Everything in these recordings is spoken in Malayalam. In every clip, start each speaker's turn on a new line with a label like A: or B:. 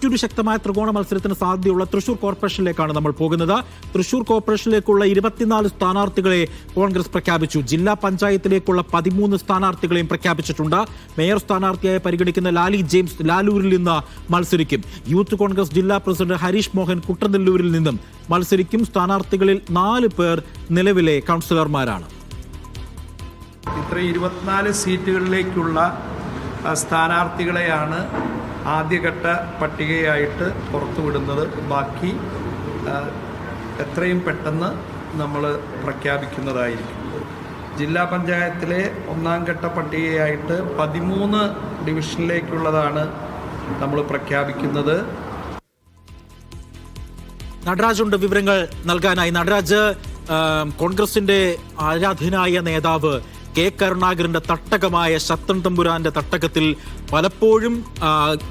A: മറ്റൊരു ശക്തമായ ത്രികോണ മത്സരത്തിന് സാധ്യതയുള്ള തൃശൂർ കോർപ്പറേഷനിലേക്കാണ് നമ്മൾ പോകുന്നത്. തൃശൂർ കോർപ്പറേഷനിലേക്കുള്ള ഇരുപത്തിനാല് സ്ഥാനാർത്ഥികളെ കോൺഗ്രസ് പ്രഖ്യാപിച്ചു. ജില്ലാ പഞ്ചായത്തിലേക്കുള്ള പതിമൂന്ന് സ്ഥാനാർത്ഥികളെയും പ്രഖ്യാപിച്ചിട്ടുണ്ട്. മേയർ സ്ഥാനാർത്ഥിയായി പരിഗണിക്കുന്ന ലാലി ജെയിംസ് ലാലൂരിൽ നിന്ന് മത്സരിക്കും. യൂത്ത് കോൺഗ്രസ് ജില്ലാ പ്രസിഡന്റ് ഹരീഷ് മോഹൻ കുട്ടനെല്ലൂരിൽ നിന്നും മത്സരിക്കും. സ്ഥാനാർത്ഥികളിൽ നാല് പേർ നിലവിലെ കൗൺസിലർമാരാണ്.
B: ഇത്ര ഇരുപത്തിനാല് സീറ്റുകളിലേക്കുള്ള സ്ഥാനാർത്ഥികളെയാണ് ആദ്യഘട്ട പട്ടികയായിട്ട് പുറത്തുവിടുന്നത് ബാക്കി എത്രയും പെട്ടെന്ന് നമ്മൾ പ്രഖ്യാപിക്കുന്നതായിരിക്കും. ജില്ലാ പഞ്ചായത്തിലെ ഒന്നാം ഘട്ട പട്ടികയായിട്ട് പതിമൂന്ന് ഡിവിഷനിലേക്കുള്ളതാണ് നമ്മൾ പ്രഖ്യാപിക്കുന്നത്.
A: നടരാജുണ്ട് വിവരങ്ങൾ നൽകാനായി. നടരാജ് കോൺഗ്രസിന്റെ ആരാധനായ നേതാവ് കെ കരുണാകരന്റെ തട്ടകമായ ശക്തൻ തമ്പുരാന്റെ തട്ടകത്തിൽ പലപ്പോഴും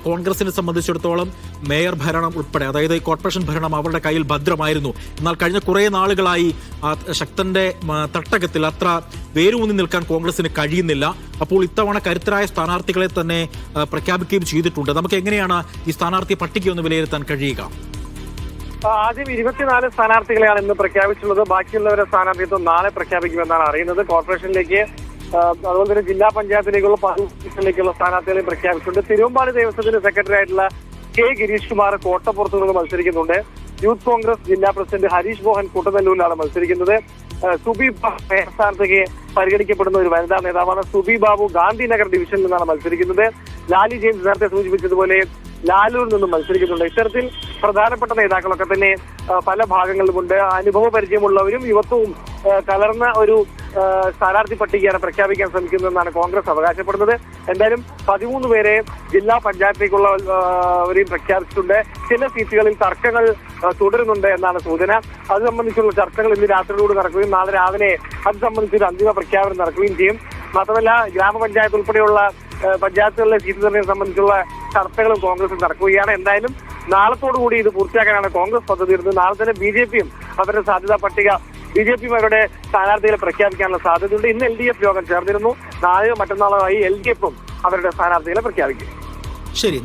A: കോൺഗ്രസിനെ സംബന്ധിച്ചിടത്തോളം മേയർ ഭരണം ഉൾപ്പെടെ അതായത് കോർപ്പറേഷൻ ഭരണം അവരുടെ കയ്യിൽ ഭദ്രമായിരുന്നു. എന്നാൽ കഴിഞ്ഞ കുറേ നാളുകളായി ശക്തന്റെ തട്ടകത്തിൽ അത്ര വേരൂന്നി നിൽക്കാൻ കോൺഗ്രസിന് കഴിയുന്നില്ല. അപ്പോൾ ഇത്തവണ കരുത്തരായ സ്ഥാനാർത്ഥികളെ തന്നെ പ്രഖ്യാപിക്കുകയും ചെയ്തിട്ടുണ്ട്. നമുക്ക് എങ്ങനെയാണ് ഈ സ്ഥാനാർത്ഥി പട്ടിക ഒന്ന് വിലയിരുത്താൻ കഴിയുക?
C: ആദ്യം ഇരുപത്തിനാല് സ്ഥാനാർത്ഥികളെയാണ് ഇന്ന് പ്രഖ്യാപിച്ചുള്ളത് ബാക്കിയുള്ളവരെ സ്ഥാനാർത്ഥിത്വം നാളെ പ്രഖ്യാപിക്കുമെന്നാണ് അറിയുന്നത്. കോർപ്പറേഷനിലേക്ക് അതുപോലെ തന്നെ ജില്ലാ പഞ്ചായത്തിലേക്കുള്ള പാർലമെന്റിലേക്കുള്ള സ്ഥാനാർത്ഥികളെ പ്രഖ്യാപിച്ചിട്ടുണ്ട്. തിരുവമ്പാടി ദേവസ്വത്തിന്റെ സെക്രട്ടറി ആയിട്ടുള്ള കെ ഗിരീഷ് കുമാർ കോട്ടപ്പുറത്തു നിന്ന് മത്സരിക്കുന്നുണ്ട്. യൂത്ത് കോൺഗ്രസ് ജില്ലാ പ്രസിഡന്റ് ഹരീഷ് മോഹൻ കൂട്ടനല്ലൂരിലാണ് മത്സരിക്കുന്നത്. സുബി മേയർ സ്ഥാനത്തേക്ക് പരിഗണിക്കപ്പെടുന്ന ഒരു വനിതാ നേതാവാണ് സുബി ബാബു ഗാന്ധിനഗർ ഡിവിഷനിൽ നിന്നാണ് മത്സരിക്കുന്നത്. ലാലി ജെയിംസ് നേരത്തെ സൂചിപ്പിച്ചതുപോലെ ലാലൂരിൽ നിന്നും മത്സരിക്കുന്നുണ്ട്. ഇത്തരത്തിൽ പ്രധാനപ്പെട്ട നേതാക്കളൊക്കെ തന്നെ പല ഭാഗങ്ങളിലുമുണ്ട് അനുഭവ പരിചയമുള്ളവരും യുവത്വവും കലർന്ന ഒരു സ്ഥാനാർത്ഥി പട്ടികയാണ് പ്രഖ്യാപിക്കാൻ ശ്രമിക്കുന്നതെന്നാണ് കോൺഗ്രസ് അവകാശപ്പെടുന്നത്. എന്തായാലും പതിമൂന്ന് പേരെ ജില്ലാ പഞ്ചായത്തേക്കുള്ള വരെയും പ്രഖ്യാപിച്ചിട്ടുണ്ട്. ചില സീറ്റുകളിൽ തർക്കങ്ങൾ തുടരുന്നുണ്ട് എന്നാണ് സൂചന. അത് സംബന്ധിച്ചുള്ള ചർച്ചകൾ ഇന്ന് രാത്രിയോട് നടക്കുകയും നാളെ രാവിലെ അത് സംബന്ധിച്ചൊരു അന്തിമ പ്രഖ്യാപനം നടക്കുകയും ചെയ്യും. മാത്രമല്ല ഗ്രാമപഞ്ചായത്ത് ഉൾപ്പെടെയുള്ള പഞ്ചായത്തുകളിലെ സീറ്റ് നിർണയം സംബന്ധിച്ചുള്ള ചർച്ചകളും കോൺഗ്രസ് നടക്കുകയാണ്. എന്തായാലും നാളത്തോടുകൂടി ഇത് പൂർത്തിയാക്കാനാണ് കോൺഗ്രസ് പദ്ധതി ഇരുന്നത്. നാളെ തന്നെ ബി ജെ പിയും അവരുടെ സാധ്യതാ പട്ടിക ബി ജെ പിയും അവരുടെ സ്ഥാനാർത്ഥികളെ പ്രഖ്യാപിക്കാനുള്ള സാധ്യതയുണ്ട്. ഇന്ന് എൽ ഡി എഫ് യോഗം ചേർന്നിരുന്നു. നാളെയോ മറ്റന്നാളോ ആയി എൽ ഡി എഫും അവരുടെ സ്ഥാനാർത്ഥികളെ പ്രഖ്യാപിക്കും.
A: ശരി